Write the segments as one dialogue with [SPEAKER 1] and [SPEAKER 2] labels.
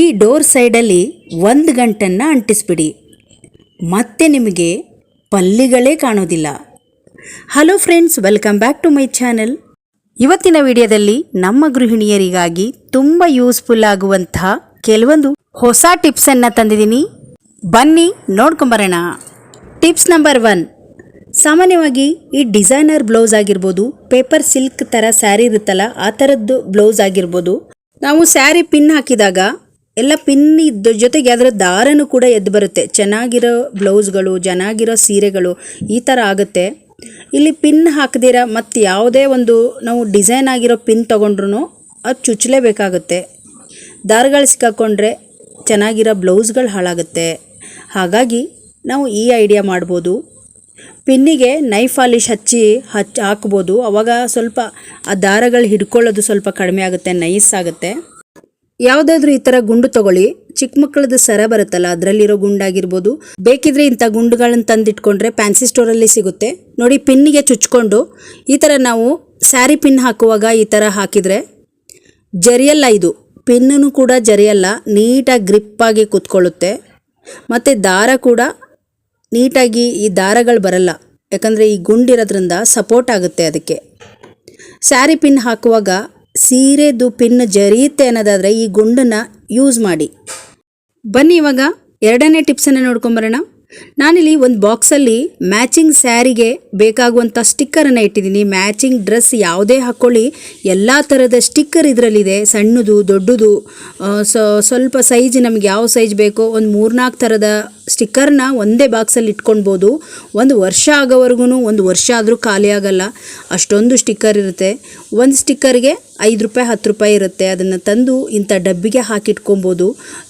[SPEAKER 1] ಈ ಡೋರ್ ಸೈಡಲ್ಲಿ ಒಂದು ಗಂಟನ್ನು ಅಂಟಿಸ್ಬಿಡಿ. ಮತ್ತೆ ನಿಮಗೆ ಪಲ್ಲಿಗಳೇ ಕಾಣೋದಿಲ್ಲ. Hello friends welcome back to my channel ಇವತ್ತಿನ ವಿಡಿಯೋದಲ್ಲಿ ನಮ್ಮ ಗೃಹಿಣಿಯರಿಗಾಗಿ ತುಂಬ ಯೂಸ್ಫುಲ್ ಆಗುವಂತಹ ಕೆಲವೊಂದು ಹೊಸ ಟಿಪ್ಸನ್ನು ತಂದಿದ್ದೀನಿ. ಬನ್ನಿ ನೋಡ್ಕೊಂಬರೋಣ. ಟಿಪ್ಸ್ ನಂಬರ್ ಒನ್ ಸಾಮಾನ್ಯವಾಗಿ ಈ ಡಿಸೈನರ್ ಬ್ಲೌಸ್ ಆಗಿರ್ಬೋದು ಪೇಪರ್ ಸಿಲ್ಕ್ ಥರ ಸ್ಯಾರಿ ಇರುತ್ತಲ್ಲ, ಆ ಥರದ್ದು ಬ್ಲೌಸ್ ಆಗಿರ್ಬೋದು, ನಾವು ಸ್ಯಾರಿ ಪಿನ್ ಹಾಕಿದಾಗ ಎಲ್ಲ ಪಿನ್ ಇದ್ದ ಜೊತೆಗೆ ಅದರ ದಾರನೂ ಕೂಡ ಎದ್ದು ಬರುತ್ತೆ. ಚೆನ್ನಾಗಿರೋ ಬ್ಲೌಸ್ಗಳು ಚೆನ್ನಾಗಿರೋ ಸೀರೆಗಳು ಈ ಥರ ಆಗುತ್ತೆ. ಇಲ್ಲಿ ಪಿನ್ ಹಾಕದಿರ, ಮತ್ತು ಯಾವುದೇ ಒಂದು ನಾವು ಡಿಸೈನ್ ಆಗಿರೋ ಪಿನ್ ತೊಗೊಂಡ್ರು ಅದು ಚುಚ್ಚಲೇಬೇಕಾಗುತ್ತೆ. ದಾರಗಳು ಸಿಕ್ಕಾಕೊಂಡ್ರೆ ಚೆನ್ನಾಗಿರೋ ಬ್ಲೌಸ್ಗಳು ಹಾಳಾಗುತ್ತೆ. ಹಾಗಾಗಿ ನಾವು ಈ ಐಡಿಯಾ ಮಾಡ್ಬೋದು. ಪಿನ್ನಿಗೆ ನೈಫ್ ಪಾಲಿಶ್ ಹಚ್ಚಿ ಹಚ್ಚಿ ಹಾಕ್ಬೋದು. ಅವಾಗ ಸ್ವಲ್ಪ ಆ ದಾರಗಳು ಹಿಡ್ಕೊಳ್ಳೋದು ಸ್ವಲ್ಪ ಕಡಿಮೆ ಆಗುತ್ತೆ ನೈಸ್ ಆಗುತ್ತೆ. ಯಾವುದಾದ್ರೂ ಈ ಥರ ಗುಂಡು ತಗೊಳ್ಳಿ. ಚಿಕ್ಕ ಮಕ್ಕಳದ ಸರ ಬರುತ್ತಲ್ಲ, ಅದರಲ್ಲಿರೋ ಗುಂಡಾಗಿರ್ಬೋದು. ಬೇಕಿದ್ರೆ ಇಂಥ ಗುಂಡುಗಳನ್ನ ತಂದಿಟ್ಕೊಂಡ್ರೆ ಫ್ಯಾನ್ಸಿ ಸ್ಟೋರಲ್ಲಿ ಸಿಗುತ್ತೆ. ನೋಡಿ, ಪಿನ್ನಿಗೆ ಚುಚ್ಕೊಂಡು ಈ ಥರ ನಾವು ಸ್ಯಾರಿ ಪಿನ್ ಹಾಕುವಾಗ ಈ ಥರ ಹಾಕಿದರೆ ಜರಿಯಲ್ಲ ಇದು. ಪಿನ್ನೂ ಕೂಡ ಜರಿಯಲ್ಲ, ನೀಟಾಗಿ ಗ್ರಿಪ್ಪಾಗಿ ಕೂತ್ಕೊಳ್ಳುತ್ತೆ. ಮತ್ತು ದಾರ ಕೂಡ ನೀಟಾಗಿ ಈ ದಾರಗಳು ಬರಲ್ಲ. ಯಾಕಂದರೆ ಈ ಗುಂಡಿರೋದ್ರಿಂದ ಸಪೋರ್ಟ್ ಆಗುತ್ತೆ ಅದಕ್ಕೆ. ಸ್ಯಾರಿ ಪಿನ್ ಹಾಕುವಾಗ ಸೀರೆದು ಪಿನ್ ಜರಿಯುತ್ತೆ ಅನ್ನೋದಾದರೆ ಈ ಗುಂಡನ್ನು ಯೂಸ್ ಮಾಡಿ. ಬನ್ನಿ ಇವಾಗ ಎರಡನೇ ಟಿಪ್ಸನ್ನು ನೋಡ್ಕೊಂಬರೋಣ. ನಾನಿಲ್ಲಿ ಒಂದು ಬಾಕ್ಸಲ್ಲಿ ಮ್ಯಾಚಿಂಗ್ ಸ್ಯಾರಿಗೆ ಬೇಕಾಗುವಂಥ ಸ್ಟಿಕ್ಕರನ್ನು ಇಟ್ಟಿದ್ದೀನಿ. ಮ್ಯಾಚಿಂಗ್ ಡ್ರೆಸ್ ಯಾವುದೇ ಹಾಕ್ಕೊಳ್ಳಿ ಎಲ್ಲ ಥರದ ಸ್ಟಿಕ್ಕರ್ ಇದರಲ್ಲಿದೆ. ಸಣ್ಣದು, ದೊಡ್ಡದು ಸ್ವಲ್ಪ ಸೈಜ್ ನಮಗೆ ಯಾವ ಸೈಜ್ ಬೇಕೋ ಒಂದು ಮೂರ್ನಾಲ್ಕು ಥರದ ಸ್ಟಿಕ್ಕರ್ನ ಒಂದೇ ಬಾಕ್ಸಲ್ಲಿ ಇಟ್ಕೊಳ್ಬೋದು. ಒಂದು ವರ್ಷ ಆಗೋವರೆಗೂ ಒಂದು ವರ್ಷ ಆದರೂ ಖಾಲಿ ಆಗೋಲ್ಲ. ಅಷ್ಟೊಂದು ಸ್ಟಿಕ್ಕರ್ ಇರುತ್ತೆ. ಒಂದು ಸ್ಟಿಕ್ಕರ್ಗೆ ಐದು ರೂಪಾಯಿ, ಹತ್ತು ರೂಪಾಯಿ ಇರುತ್ತೆ. ಅದನ್ನು ತಂದು ಇಂಥ ಡಬ್ಬಿಗೆ ಹಾಕಿಟ್ಕೊಬೋದು.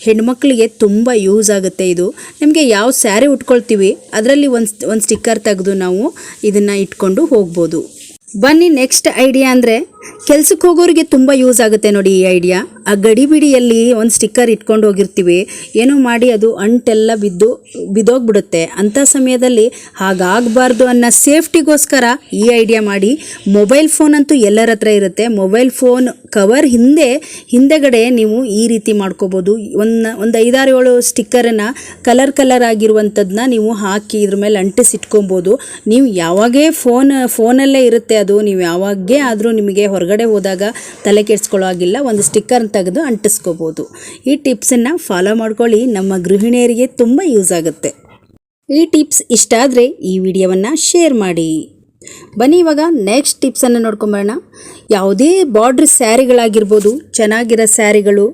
[SPEAKER 1] ಹೆಣ್ಮಕ್ಳಿಗೆ ತುಂಬ ಯೂಸ್ ಆಗುತ್ತೆ ಇದು. ನಿಮಗೆ ಯಾವ ಸ್ಯಾರಿ ಉಟ್ಕೊಳ್ತೀವಿ, ಅದರಲ್ಲಿ ಒಂದು ಒಂದು ಸ್ಟಿಕ್ಕರ್ ತೆಗೆದು ನಾವು ಇದನ್ನು ಇಟ್ಕೊಂಡು ಹೋಗ್ಬೋದು. ಬನ್ನಿ ನೆಕ್ಸ್ಟ್ ಐಡಿಯಾ ಅಂದರೆ ಕೆಲ್ಸಕ್ಕೆ ಹೋಗೋರಿಗೆ ತುಂಬ ಯೂಸ್ ಆಗುತ್ತೆ ನೋಡಿ ಈ ಐಡಿಯಾ ಆ ಗಡಿ ಬಿಡಿಯಲ್ಲಿ ಒಂದು ಸ್ಟಿಕ್ಕರ್ ಇಟ್ಕೊಂಡು ಹೋಗಿರ್ತೀವಿ. ಏನೋ ಮಾಡಿ ಅದು ಅಂಟೆಲ್ಲ ಬಿದ್ದು, ಬಿದ್ದೋಗ್ಬಿಡುತ್ತೆ. ಅಂಥ ಸಮಯದಲ್ಲಿ ಹಾಗಾಗಬಾರ್ದು ಅನ್ನೋ ಸೇಫ್ಟಿಗೋಸ್ಕರ ಈ ಐಡಿಯಾ ಮಾಡಿ. ಮೊಬೈಲ್ ಫೋನ್ ಅಂತೂ ಎಲ್ಲರ ಹತ್ರ ಇರುತ್ತೆ. ಮೊಬೈಲ್ ಫೋನ್ ಕವರ್ ಹಿಂದೆ, ಹಿಂದೆಗಡೆ ನೀವು ಈ ರೀತಿ ಮಾಡ್ಕೋಬೋದು. ಒಂದು ಒಂದು ಐದಾರು ಏಳು ಸ್ಟಿಕ್ಕರನ್ನು ಕಲರ್ ಕಲರ್ ಆಗಿರುವಂಥದ್ದನ್ನ ನೀವು ಹಾಕಿ ಇದ್ರ ಮೇಲೆ ಅಂಟಿಸಿಟ್ಕೊಬೋದು. ನೀವು ಯಾವಾಗೇ ಫೋನ್ ಫೋನಲ್ಲೇ ಇರುತ್ತೆ ಅದು. ನೀವು ಯಾವಾಗೇ ಆದರೂ ನಿಮಗೆ ಹೊರಗಡೆ ಹೋದಾಗ ತಲೆ ಕೆಡಿಸ್ಕೊಳ್ಳೋ ಆಗಿಲ್ಲ ಒಂದು ಸ್ಟಿಕ್ಕರ್ ತೆಗೆದು ಅಂಟಿಸ್ಕೋಬೋದು. ಈ ಟಿಪ್ಸನ್ನು ಫಾಲೋ ಮಾಡ್ಕೊಳ್ಳಿ, ನಮ್ಮ ಗೃಹಿಣಿಯರಿಗೆ ತುಂಬ ಯೂಸ್ ಆಗುತ್ತೆ. ಈ ಟಿಪ್ಸ್ ಇಷ್ಟ ಆದರೆ ಈ ವಿಡಿಯೋವನ್ನು ಶೇರ್ ಮಾಡಿ. ಬನ್ನಿ ಇವಾಗ ನೆಕ್ಸ್ಟ್ ಟಿಪ್ಸನ್ನು ನೋಡ್ಕೊಂಬರೋಣ. ಯಾವುದೇ ಬಾರ್ಡ್ರ್ ಸ್ಯಾರಿಗಳಾಗಿರ್ಬೋದು, ಚೆನ್ನಾಗಿರೋ ಸ್ಯಾರಿಗಳು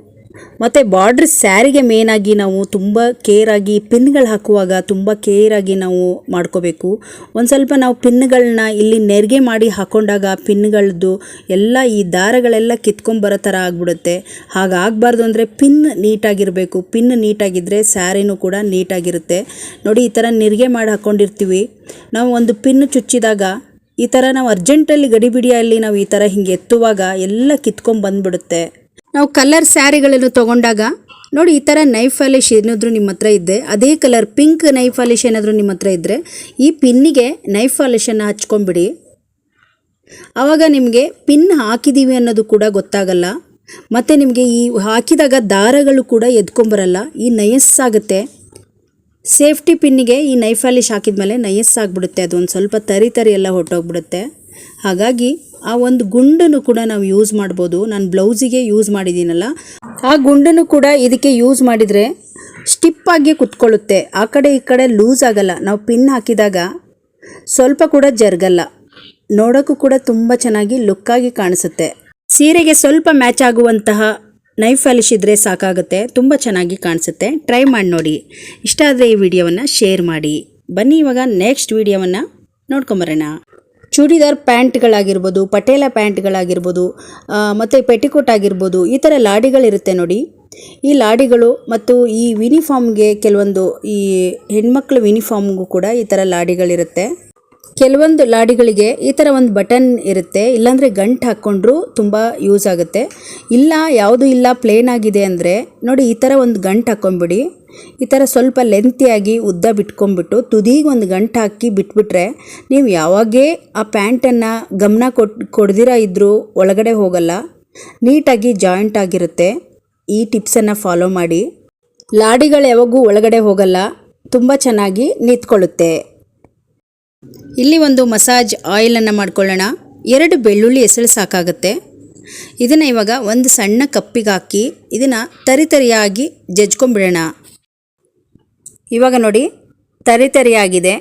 [SPEAKER 1] ಮತ್ತು ಬಾರ್ಡ್ರ್ ಸ್ಯಾರಿಗೆ ಮೇನಾಗಿ ನಾವು ತುಂಬ ಕೇರಾಗಿ ಪಿನ್ಗಳು ಹಾಕುವಾಗ ತುಂಬ ಕೇರಾಗಿ ನಾವು ಮಾಡ್ಕೋಬೇಕು. ಒಂದು ಸ್ವಲ್ಪ ನಾವು ಪಿನ್ಗಳನ್ನ ಇಲ್ಲಿ ನೆರಿಗೆ ಮಾಡಿ ಹಾಕೊಂಡಾಗ ಪಿನ್ಗಳದ್ದು ಎಲ್ಲ ಈ ದಾರಗಳೆಲ್ಲ ಕಿತ್ಕೊಂಬರೋ ಥರ ಆಗ್ಬಿಡುತ್ತೆ. ಹಾಗಾಗಬಾರ್ದು ಅಂದರೆ ಪಿನ್ ನೀಟಾಗಿರಬೇಕು ಪಿನ್ ನೀಟಾಗಿದ್ದರೆ ಸ್ಯಾರಿನೂ ಕೂಡ ನೀಟಾಗಿರುತ್ತೆ ನೋಡಿ ಈ ಥರ ನೆರಿಗೆ ಮಾಡಿ ಹಾಕ್ಕೊಂಡಿರ್ತೀವಿ ನಾವು ಒಂದು ಪಿನ್ ಚುಚ್ಚಿದಾಗ ಈ ಥರ ನಾವು ಅರ್ಜೆಂಟಲ್ಲಿ ಗಡಿಬಿಡಿಯಲ್ಲಿ ನಾವು ಈ ಥರ ಹಿಂಗೆ ಎತ್ತುವಾಗ ಎಲ್ಲ ಕಿತ್ಕೊಂಡ್ ಬಂದ್ಬಿಡುತ್ತೆ. ನಾವು ಕಲರ್ ಸ್ಯಾರಿಗಳನ್ನು ತೊಗೊಂಡಾಗ, ನೋಡಿ ಈ ಥರ ನೈಫ್ ಪಾಲಿಶ್ ಏನಾದರೂ ನಿಮ್ಮ ಹತ್ರ ಇದ್ದೆ ಅದೇ ಕಲರ್ ಪಿಂಕ್ ನೈಫ್ ಪಾಲಿಶ್ ಏನಾದರೂ ನಿಮ್ಮ ಹತ್ರ ಇದ್ದರೆ ಈ ಪಿನ್ನಿಗೆ ನೈಫ್ ಪಾಲಿಶನ್ನು ಹಚ್ಕೊಂಬಿಡಿ ಆವಾಗ ನಿಮಗೆ ಪಿನ್ ಹಾಕಿದ್ದೀವಿ ಅನ್ನೋದು ಕೂಡ ಗೊತ್ತಾಗಲ್ಲ. ಮತ್ತು ನಿಮಗೆ ಈ ಹಾಕಿದಾಗ ದಾರಗಳು ಕೂಡ ಎದ್ಕೊಂಬರಲ್ಲ, ಈ ನಯಸ್ಸಾಗುತ್ತೆ ಸೇಫ್ಟಿ ಪಿನ್ನಿಗೆ ಈ ನೈಫ್ ಪಾಲಿಶ್ ಹಾಕಿದ್ಮೇಲೆ ನಯಸ್ಸಾಗ್ಬಿಡುತ್ತೆ ಅದೊಂದು ಸ್ವಲ್ಪ ತರಿ ತರಿ ಎಲ್ಲ ಹೊಟ್ಟೋಗ್ಬಿಡುತ್ತೆ ಹಾಗಾಗಿ ಆ ಒಂದು ಗುಂಡನ್ನು ಕೂಡ ನಾವು ಯೂಸ್ ಮಾಡ್ಬೋದು. ನಾನು ಬ್ಲೌಸಿಗೆ ಯೂಸ್ ಮಾಡಿದ್ದೀನಲ್ಲ ಆ ಗುಂಡನ್ನು ಕೂಡ ಇದಕ್ಕೆ ಯೂಸ್ ಮಾಡಿದರೆ ಸ್ಟಿಪ್ಪಾಗಿ ಕುತ್ಕೊಳ್ಳುತ್ತೆ. ಆ ಕಡೆ ಈ ಕಡೆ ಲೂಸ್ ಆಗಲ್ಲ. ನಾವು ಪಿನ್ ಹಾಕಿದಾಗ ಸ್ವಲ್ಪ ಕೂಡ ಜರುಗಲ್ಲ. ನೋಡೋಕ್ಕೂ ಕೂಡ ತುಂಬ ಚೆನ್ನಾಗಿ ಲುಕ್ಕಾಗಿ ಕಾಣಿಸುತ್ತೆ. ಸೀರೆಗೆ ಸ್ವಲ್ಪ ಮ್ಯಾಚ್ ಆಗುವಂತಹ ನೈಫ್ ಪಾಲಿಶ್ ಇದ್ದರೆ ಸಾಕಾಗುತ್ತೆ. ತುಂಬ ಚೆನ್ನಾಗಿ ಕಾಣಿಸುತ್ತೆ. ಟ್ರೈ ಮಾಡಿ ನೋಡಿ. ಇಷ್ಟ ಆದರೆ ಈ ವಿಡಿಯೋವನ್ನು ಶೇರ್ ಮಾಡಿ. ಬನ್ನಿ ಇವಾಗ ನೆಕ್ಸ್ಟ್ ವಿಡಿಯೋವನ್ನು ನೋಡ್ಕೊಂಬರೋಣ. ಚೂಡಿದಾರ್ ಪ್ಯಾಂಟ್ಗಳಾಗಿರ್ಬೋದು, ಪಟೇಲ ಪ್ಯಾಂಟ್ಗಳಾಗಿರ್ಬೋದು ಮತ್ತು ಪೆಟಿಕೋಟ್ ಆಗಿರ್ಬೋದು ಈ ಥರ ಲಾಡಿಗಳಿರುತ್ತೆ ನೋಡಿ. ಈ ಲಾಡಿಗಳು ಮತ್ತು ಈ ಯೂನಿಫಾರ್ಮ್ಗೆ ಕೆಲವೊಂದು ಈ ಹೆಣ್ಮಕ್ಳ ಯೂನಿಫಾರ್ಮ್ಗೂ ಕೂಡ ಈ ಥರ ಲಾಡಿಗಳಿರುತ್ತೆ. ಕೆಲವೊಂದು ಲಾಡಿಗಳಿಗೆ ಈ ಥರ ಒಂದು ಬಟನ್ ಇರುತ್ತೆ. ಇಲ್ಲಾಂದರೆ ಗಂಟು ಹಾಕ್ಕೊಂಡ್ರೂ ತುಂಬ ಯೂಸ್ ಆಗುತ್ತೆ. ಇಲ್ಲ, ಯಾವುದು ಇಲ್ಲ ಪ್ಲೇನ್ ಆಗಿದೆ ಅಂದರೆ ನೋಡಿ, ಈ ಥರ ಒಂದು ಗಂಟು ಹಾಕ್ಕೊಂಬಿಡಿ ಈ ಥರ ಸ್ವಲ್ಪ ಲೆಂತಿಯಾಗಿ ಉದ್ದ ಬಿಟ್ಕೊಂಡ್ಬಿಟ್ಟು ತುದಿಗೆ ಒಂದು ಗಂಟು ಹಾಕಿ ಬಿಟ್ಬಿಟ್ರೆ ನೀವು ಯಾವಾಗೇ ಆ ಪ್ಯಾಂಟನ್ನು ಗಮನ ಕೊಟ್ಟು ಕೊಡ್ದಿರ ಇದ್ದರೂ ಒಳಗಡೆ ಹೋಗಲ್ಲ. ನೀಟಾಗಿ ಜಾಯಿಂಟ್ ಆಗಿರುತ್ತೆ. ಈ ಟಿಪ್ಸನ್ನು ಫಾಲೋ ಮಾಡಿ. ಲಾಡಿಗಳು ಯಾವಾಗೂ ಒಳಗಡೆ ಹೋಗಲ್ಲ. ತುಂಬ ಚೆನ್ನಾಗಿ ನಿಂತ್ಕೊಳ್ಳುತ್ತೆ. ಇಲ್ಲಿ ಒಂದು ಮಸಾಜ್ ಆಯಿಲನ್ನು ಮಾಡ್ಕೊಳ್ಳೋಣ. ಎರಡು ಬೆಳ್ಳುಳ್ಳಿ ಎಸಳು ಸಾಕಾಗುತ್ತೆ. ಇದನ್ನು ಇವಾಗ ಒಂದು ಸಣ್ಣ ಕಪ್ಪಿಗೆ ಹಾಕಿ ಇದನ್ನು ತರಿತರಿಯಾಗಿ ಜಜ್ಕೊಂಬಿಡೋಣ ಇವಾಗ ನೋಡಿ ತರಿತರಿಯಾಗಿದೆ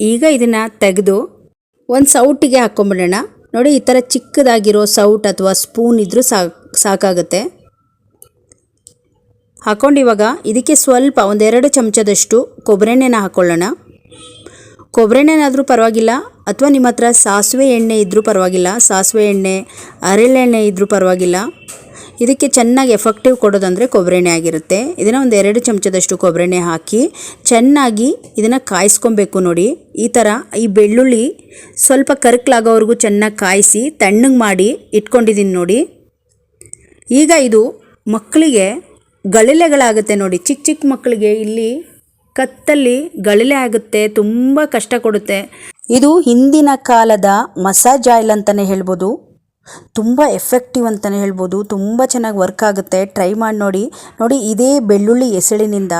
[SPEAKER 1] ಈಗ ಇದನ್ನು ತೆಗೆದು ಒಂದು ಸೌಟಿಗೆ ಹಾಕ್ಕೊಂಬಿಡೋಣ ನೋಡಿ, ಈ ಥರ ಚಿಕ್ಕದಾಗಿರೋ ಸೌಟ್ ಅಥವಾ ಸ್ಪೂನ್ ಇದ್ದರೂ ಸಾಕು, ಸಾಕಾಗುತ್ತೆ. ಹಾಕೊಂಡು ಇವಾಗ ಇದಕ್ಕೆ ಸ್ವಲ್ಪ ಒಂದೆರಡು ಚಮಚದಷ್ಟು ಕೊಬ್ಬರೆಣ್ಣೆನ ಹಾಕ್ಕೊಳ್ಳೋಣ ಕೊಬ್ಬರೆಣ್ಣೆನಾದರೂ ಪರವಾಗಿಲ್ಲ? ಅಥವಾ ನಿಮ್ಮ ಹತ್ರ ಸಾಸಿವೆ ಎಣ್ಣೆ ಇದ್ದರೂ ಪರವಾಗಿಲ್ಲ? ಸಾಸಿವೆ ಎಣ್ಣೆ ಅರಳೆಣ್ಣೆ ಇದ್ದರೂ ಪರವಾಗಿಲ್ಲ? ಇದಕ್ಕೆ ಚೆನ್ನಾಗಿ ಎಫೆಕ್ಟಿವ್ ಕೊಡೋದಂದರೆ ಕೊಬ್ಬರೆಣ್ಣೆ ಆಗಿರುತ್ತೆ. ಇದನ್ನು ಒಂದು ಎರಡು ಚಮಚದಷ್ಟು ಕೊಬ್ಬರೆಣ್ಣೆ ಹಾಕಿ ಚೆನ್ನಾಗಿ ಇದನ್ನು ಕಾಯಿಸ್ಕೊಬೇಕು ನೋಡಿ. ಈ ಥರ ಈ ಬೆಳ್ಳುಳ್ಳಿ ಸ್ವಲ್ಪ ಕರ್ಕಲಾಗೋವರೆಗೂ ಚೆನ್ನಾಗಿ ಕಾಯಿಸಿ ತಣ್ಣಗೆ ಮಾಡಿ ಇಟ್ಕೊಂಡಿದ್ದೀನಿ ನೋಡಿ. ಈಗ ಇದು ಮಕ್ಕಳಿಗೆ ಗಳಿಲೆಗಳಾಗುತ್ತೆ ನೋಡಿ. ಚಿಕ್ಕ ಚಿಕ್ಕ ಮಕ್ಕಳಿಗೆ ಇಲ್ಲಿ ಕತ್ತಲ್ಲಿ ಗಳಿಲೆ ಆಗುತ್ತೆ, ತುಂಬ ಕಷ್ಟ ಕೊಡುತ್ತೆ. ಇದು ಹಿಂದಿನ ಕಾಲದ ಮಸಾಜ್ ಆಯಿಲ್ ಅಂತಲೇ ಹೇಳ್ಬೋದು. ತುಂಬ ಎಫೆಕ್ಟಿವ್ ಅಂತಲೇ ಹೇಳ್ಬೋದು. ತುಂಬ ಚೆನ್ನಾಗಿ ವರ್ಕ್ ಆಗುತ್ತೆ. ಟ್ರೈ ಮಾಡಿ ನೋಡಿ. ನೋಡಿ, ಇದೇ ಬೆಳ್ಳುಳ್ಳಿ ಎಸಳಿನಿಂದ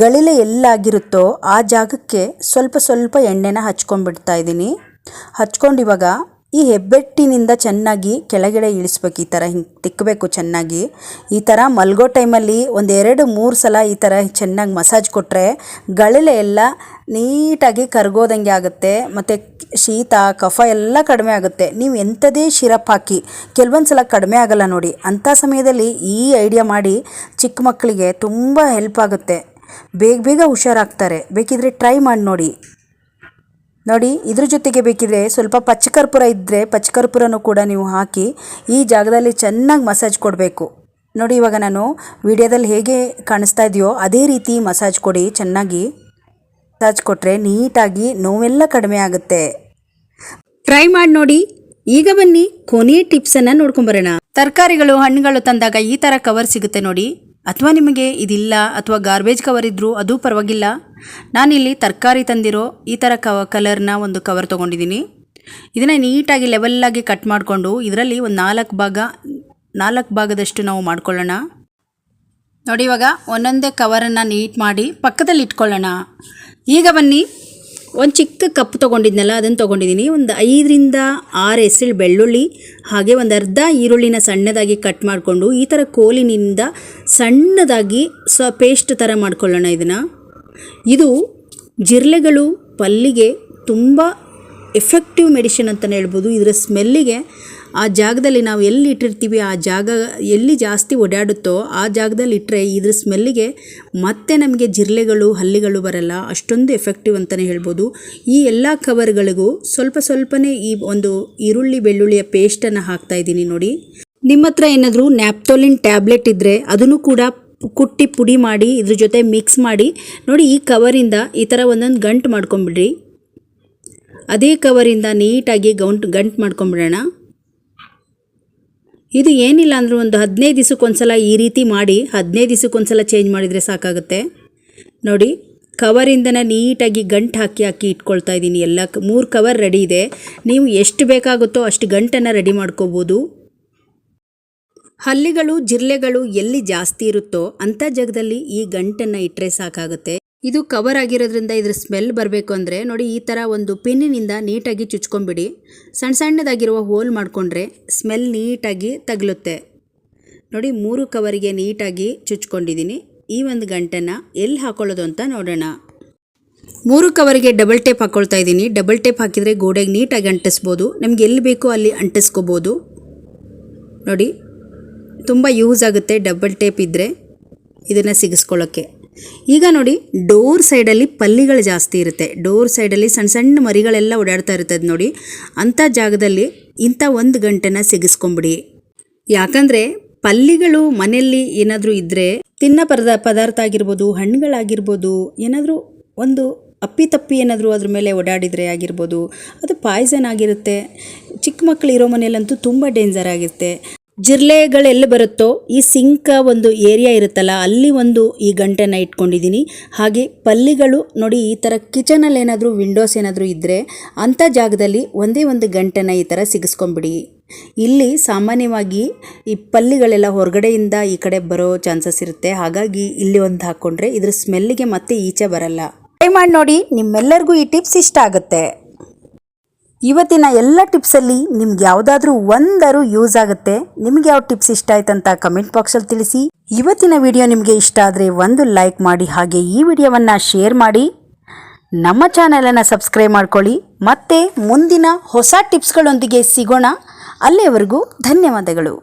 [SPEAKER 1] ಗಳಿಲೆ ಎಲ್ಲಾಗಿರುತ್ತೋ ಆ ಜಾಗಕ್ಕೆ ಸ್ವಲ್ಪ ಸ್ವಲ್ಪ ಎಣ್ಣೆನ ಹಚ್ಕೊಂಡ್ಬಿಡ್ತಾ ಇದ್ದೀನಿ. ಹಚ್ಕೊಂಡು ಇವಾಗ ಈ ಹೆಬ್ಬೆಟ್ಟಿನಿಂದ ಚೆನ್ನಾಗಿ ಕೆಳಗಡೆ ಇಳಿಸ್ಬೇಕು, ಈ ಥರ ಹಿಂಗೆ ತಿಕ್ಕಬೇಕು ಚೆನ್ನಾಗಿ. ಈ ಥರ ಮಲ್ಗೋ ಟೈಮಲ್ಲಿ ಒಂದೆರಡು, ಮೂರು ಸಲ ಈ ಥರ ಚೆನ್ನಾಗಿ ಮಸಾಜ್ ಕೊಟ್ಟರೆ ಗಳಲೆ ಎಲ್ಲ ನೀಟಾಗಿ ಕರ್ಗೋದಂಗೆ ಆಗುತ್ತೆ. ಮತ್ತು ಶೀತ, ಕಫ ಎಲ್ಲ ಕಡಿಮೆ ಆಗುತ್ತೆ. ನೀವು ಎಂಥದೇ ಶಿರಪ್ ಹಾಕಿ, ಕೆಲವೊಂದು ಸಲ ಕಡಿಮೆ ಆಗಲ್ಲ ನೋಡಿ. ಅಂಥ ಸಮಯದಲ್ಲಿ ಈ ಐಡಿಯಾ ಮಾಡಿ ಚಿಕ್ಕ ಮಕ್ಕಳಿಗೆ ತುಂಬ ಹೆಲ್ಪ್ ಆಗುತ್ತೆ. ಬೇಗ ಬೇಗ ಹುಷಾರಾಗ್ತಾರೆ. ಬೇಕಿದ್ರೆ ಟ್ರೈ ಮಾಡಿ ನೋಡಿ. ನೋಡಿ, ಇದ್ರ ಜೊತೆಗೆ ಬೇಕಿದ್ರೆ ಸ್ವಲ್ಪ ಪಚ್ಚಕರ್ಪುರ ಇದ್ದರೆ ಪಚ್ಚಕರ್ಪೂರನೂ ಕೂಡ ನೀವು ಹಾಕಿ ಈ ಜಾಗದಲ್ಲಿ ಚೆನ್ನಾಗಿ ಮಸಾಜ್ ಕೊಡಬೇಕು. ನೋಡಿ, ಇವಾಗ ನಾನು ವಿಡಿಯೋದಲ್ಲಿ ಹೇಗೆ ಕಾಣಿಸ್ತಾ ಇದೆಯೋ ಅದೇ ರೀತಿ ಮಸಾಜ್ ಕೊಡಿ, ಚೆನ್ನಾಗಿ ಮಸಾಜ್ ಕೊಟ್ಟರೆ ನೀಟಾಗಿ ನೋವೆಲ್ಲ ಕಡಿಮೆ ಆಗುತ್ತೆ. ಟ್ರೈ ಮಾಡಿ ನೋಡಿ. ಈಗ ಬನ್ನಿ, ಕೊನೆಯ ಟಿಪ್ಸನ್ನು ನೋಡ್ಕೊಂಬರೋಣ ತರಕಾರಿಗಳು, ಹಣ್ಣುಗಳು ತಂದಾಗ ಈ ಥರ ಕವರ್ ಸಿಗುತ್ತೆ ನೋಡಿ. ಅಥವಾ ನಿಮಗೆ ಇದಿಲ್ಲ ಅಥವಾ ಗಾರ್ಬೇಜ್ ಕವರ್ ಇದ್ದರೂ ಅದು ಪರವಾಗಿಲ್ಲ. ನಾನಿಲ್ಲಿ ತರಕಾರಿ ತಂದಿರೋ ಈ ಥರ ಕವ ಕಲರ್ನ ಒಂದು ಕವರ್ ತೊಗೊಂಡಿದ್ದೀನಿ. ಇದನ್ನು ನೀಟಾಗಿ ಲೆವೆಲ್ಲಾಗಿ ಕಟ್ ಮಾಡಿಕೊಂಡು ಇದರಲ್ಲಿ ಒಂದು ನಾಲ್ಕು ಭಾಗ, ನಾಲ್ಕು ಭಾಗದಷ್ಟು ನಾವು ಮಾಡ್ಕೊಳ್ಳೋಣ. ನೋಡಿ ಇವಾಗ ಒಂದೊಂದೇ ಕವರನ್ನು ನೀಟ್ ಮಾಡಿ ಪಕ್ಕದಲ್ಲಿ ಇಟ್ಕೊಳ್ಳೋಣ ಈಗ ಬನ್ನಿ. ಒಂದು ಚಿಕ್ಕ ಕಪ್ ತೊಗೊಂಡಿದ್ನಲ್ಲ ಅದನ್ನು ತೊಗೊಂಡಿದ್ದೀನಿ ಒಂದು ಐದರಿಂದ ಆರು ಎಸಳು ಬೆಳ್ಳುಳ್ಳಿ, ಹಾಗೆ ಒಂದು ಅರ್ಧ ಈರುಳ್ಳಿನ ಸಣ್ಣದಾಗಿ ಕಟ್ ಮಾಡಿಕೊಂಡು, ಈ ಥರ ಕೋಲಿನಿಂದ ಸಣ್ಣದಾಗಿ ಸ ಪೇಸ್ಟ್ ಥರ ಮಾಡ್ಕೊಳ್ಳೋಣ ಇದನ್ನು. ಇದು ಜಿರ್ಲೆಗಳು ಪಲ್ಲಿಗೆ ತುಂಬ ಎಫೆಕ್ಟಿವ್ ಮೆಡಿಷನ್ ಅಂತಲೇ ಹೇಳ್ಬೋದು. ಇದರ ಸ್ಮೆಲ್ಲಿಗೆ ಆ ಜಾಗದಲ್ಲಿ ನಾವು ಎಲ್ಲಿ ಇಟ್ಟಿರ್ತೀವಿ, ಆ ಜಾಗ ಎಲ್ಲಿ ಜಾಸ್ತಿ ಓಡಾಡುತ್ತೋ ಆ ಜಾಗದಲ್ಲಿ ಇಟ್ಟರೆ ಇದ್ರ ಸ್ಮೆಲ್ಲಿಗೆ ಮತ್ತೆ ನಮಗೆ ಜಿರಲೆಗಳು ಹಲ್ಲಿಗಳು ಬರಲ್ಲ. ಅಷ್ಟೊಂದು ಎಫೆಕ್ಟಿವ್ ಅಂತಲೇ ಹೇಳ್ಬೋದು. ಈ ಎಲ್ಲ ಕವರ್ಗಳಿಗೂ ಸ್ವಲ್ಪ ಸ್ವಲ್ಪನೇ ಈ ಒಂದು ಈರುಳ್ಳಿ, ಬೆಳ್ಳುಳ್ಳಿಯ ಪೇಸ್ಟನ್ನು ಹಾಕ್ತಾ ಇದ್ದೀನಿ ನೋಡಿ. ನಿಮ್ಮ ಹತ್ರ ಏನಾದರೂ ನ್ಯಾಪ್ತೋಲಿನ್ ಟ್ಯಾಬ್ಲೆಟ್ ಇದ್ದರೆ ಅದನ್ನು ಕೂಡ ಕುಟ್ಟಿ ಪುಡಿ ಮಾಡಿ, ಇದ್ರ ಜೊತೆ ಮಿಕ್ಸ್ ಮಾಡಿ, ನೋಡಿ ಈ ಕವರಿಂದ ಈ ಥರ ಒಂದೊಂದು ಗಂಟು ಮಾಡ್ಕೊಂಬಿಡ್ರಿ. ಅದೇ ಕವರಿಂದ ನೀಟಾಗಿ ಗೌಂಟ್ ಗಂಟು ಮಾಡ್ಕೊಂಬಿಡೋಣ. ಇದು ಏನಿಲ್ಲ ಅಂದರೂ ಒಂದು ಹದಿನೈದು ದಿವಸಕ್ಕೊಂದ್ಸಲ ಈ ರೀತಿ ಮಾಡಿ, ಹದಿನೈದು ದಿವಸಕ್ಕೊಂದ್ಸಲ ಚೇಂಜ್ ಮಾಡಿದರೆ ಸಾಕಾಗುತ್ತೆ. ನೋಡಿ, ಕವರಿಂದನೇ ನೀಟಾಗಿ ಗಂಟು ಹಾಕಿ ಹಾಕಿ ಇಟ್ಕೊಳ್ತಾ ಇದ್ದೀನಿ. ಎಲ್ಲ ಮೂರು ಕವರ್ ರೆಡಿ ಇದೆ. ನೀವು ಎಷ್ಟು ಬೇಕಾಗುತ್ತೋ ಅಷ್ಟು ಗಂಟನ್ನು ರೆಡಿ ಮಾಡ್ಕೋಬೋದು. ಹಲ್ಲಿಗಳು, ಜಿರ್ಲೆಗಳು ಎಲ್ಲಿ ಜಾಸ್ತಿ ಇರುತ್ತೋ ಅಂಥ ಜಾಗದಲ್ಲಿ ಈ ಗಂಟನ್ನು ಇಟ್ಟರೆ ಸಾಕಾಗುತ್ತೆ. ಇದು ಕವರ್ ಆಗಿರೋದ್ರಿಂದ ಇದ್ರ ಸ್ಮೆಲ್ ಬರಬೇಕು ಅಂದರೆ ನೋಡಿ ಈ ಥರ ಒಂದು ಪಿನ್ನಿನಿಂದ ನೀಟಾಗಿ ಚುಚ್ಕೊಂಬಿಡಿ ಸಣ್ಣ ಸಣ್ಣದಾಗಿರುವ ಹೋಲ್ ಮಾಡಿಕೊಂಡ್ರೆ ಸ್ಮೆಲ್ ನೀಟಾಗಿ ತಗಲುತ್ತೆ. ನೋಡಿ ಮೂರು ಕವರಿಗೆ ನೀಟಾಗಿ ಚುಚ್ಕೊಂಡಿದ್ದೀನಿ ಈ ಒಂದು ಗಂಟೆನ ಎಲ್ಲಿ ಹಾಕೊಳ್ಳೋದು ಅಂತ ನೋಡೋಣ. ಮೂರು ಕವರಿಗೆ ಡಬಲ್ ಟೇಪ್ ಹಾಕ್ಕೊಳ್ತಾ ಇದ್ದೀನಿ ಡಬಲ್ ಟೇಪ್ ಹಾಕಿದರೆ ಗೋಡೆಗೆ ನೀಟಾಗಿ ಅಂಟಿಸ್ಬೋದು. ನಮ್ಗೆ ಎಲ್ಲಿ ಬೇಕೋ ಅಲ್ಲಿ ಅಂಟಿಸ್ಕೋಬೋದು. ನೋಡಿ, ತುಂಬ ಯೂಸ್ ಆಗುತ್ತೆ ಡಬಲ್ ಟೇಪ್ ಇದ್ದರೆ ಇದನ್ನು ಸಿಗಿಸ್ಕೊಳ್ಳೋಕ್ಕೆ. ಈಗ ನೋಡಿ, ಡೋರ್ ಸೈಡಲ್ಲಿ ಪಲ್ಲಿಗಳು ಜಾಸ್ತಿ ಇರುತ್ತೆ. ಡೋರ್ ಸೈಡಲ್ಲಿ ಸಣ್ಣ ಸಣ್ಣ ಮರಿಗಳೆಲ್ಲ ಓಡಾಡ್ತಾ ಇರ್ತದೆ ನೋಡಿ. ಅಂಥ ಜಾಗದಲ್ಲಿ ಇಂಥ ಒಂದು ಗಂಟೆನ ಸಿಗಿಸ್ಕೊಂಬಿಡಿ. ಯಾಕಂದರೆ ಪಲ್ಲಿಗಳು ಮನೆಯಲ್ಲಿ ಏನಾದರೂ ಇದ್ದರೆ ತಿನ್ನೋ ಪದ ಪದಾರ್ಥ ಆಗಿರ್ಬೋದು, ಹಣ್ಣುಗಳಾಗಿರ್ಬೋದು, ಏನಾದರೂ ಒಂದು ಅಪ್ಪಿತಪ್ಪಿ ಏನಾದರೂ ಅದ್ರ ಮೇಲೆ ಓಡಾಡಿದರೆ ಆಗಿರ್ಬೋದು, ಅದು ಪಾಯ್ಸನ್ ಆಗಿರುತ್ತೆ. ಚಿಕ್ಕ ಮಕ್ಕಳು ಇರೋ ಮನೆಯಲ್ಲಂತೂ ತುಂಬ ಡೇಂಜರ್ ಆಗಿರುತ್ತೆ. ಜಿರ್ಲೆಗಳೆಲ್ಲಿ ಬರುತ್ತೋ ಈ ಸಿಂಕ ಒಂದು ಏರಿಯಾ ಇರುತ್ತಲ್ಲ, ಅಲ್ಲಿ ಒಂದು ಈ ಗಂಟೆನ ಇಟ್ಕೊಂಡಿದ್ದೀನಿ. ಹಾಗೆ ಪಲ್ಲಿಗಳು ನೋಡಿ, ಈ ಥರ ಕಿಚನಲ್ಲಿ ಏನಾದರೂ ವಿಂಡೋಸ್ ಏನಾದರೂ ಇದ್ದರೆ ಅಂಥ ಜಾಗದಲ್ಲಿ ಒಂದೇ ಒಂದು ಗಂಟೆನ ಈ ಥರ ಸಿಗಿಸ್ಕೊಂಬಿಡಿ. ಇಲ್ಲಿ ಸಾಮಾನ್ಯವಾಗಿ ಈ ಪಲ್ಲಿಗಳೆಲ್ಲ ಹೊರಗಡೆಯಿಂದ ಈ ಕಡೆ ಬರೋ ಚಾನ್ಸಸ್ ಇರುತ್ತೆ. ಹಾಗಾಗಿ ಇಲ್ಲಿ ಒಂದು ಹಾಕ್ಕೊಂಡ್ರೆ ಇದ್ರ ಸ್ಮೆಲ್ಲಿಗೆ ಮತ್ತೆ ಈಚೆ ಬರಲ್ಲ. ಟ್ರೈ ಮಾಡಿ ನೋಡಿ, ನಿಮ್ಮೆಲ್ಲರಿಗೂ ಈ ಟಿಪ್ಸ್ ಇಷ್ಟ ಆಗುತ್ತೆ. ಇವತ್ತಿನ ಎಲ್ಲ ಟಿಪ್ಸಲ್ಲಿ ನಿಮ್ಗೆ ಯಾವುದಾದ್ರೂ ಒಂದಾರು ಯೂಸ್ ಆಗುತ್ತೆ. ನಿಮ್ಗೆ ಯಾವ ಟಿಪ್ಸ್ ಇಷ್ಟ ಆಯ್ತಂತ ಕಮೆಂಟ್ ಬಾಕ್ಸಲ್ಲಿ ತಿಳಿಸಿ. ಇವತ್ತಿನ ವಿಡಿಯೋ ನಿಮಗೆ ಇಷ್ಟ ಆದರೆ ಒಂದು ಲೈಕ್ ಮಾಡಿ, ಹಾಗೆ ಈ ವಿಡಿಯೋವನ್ನು ಶೇರ್ ಮಾಡಿ. ನಮ್ಮ ಚಾನೆಲನ್ನು ಸಬ್ಸ್ಕ್ರೈಬ್ ಮಾಡ್ಕೊಳ್ಳಿ. ಮತ್ತೆ ಮುಂದಿನ ಹೊಸ ಟಿಪ್ಸ್ಗಳೊಂದಿಗೆ ಸಿಗೋಣ. ಅಲ್ಲಿಯವರೆಗೂ ಧನ್ಯವಾದಗಳು.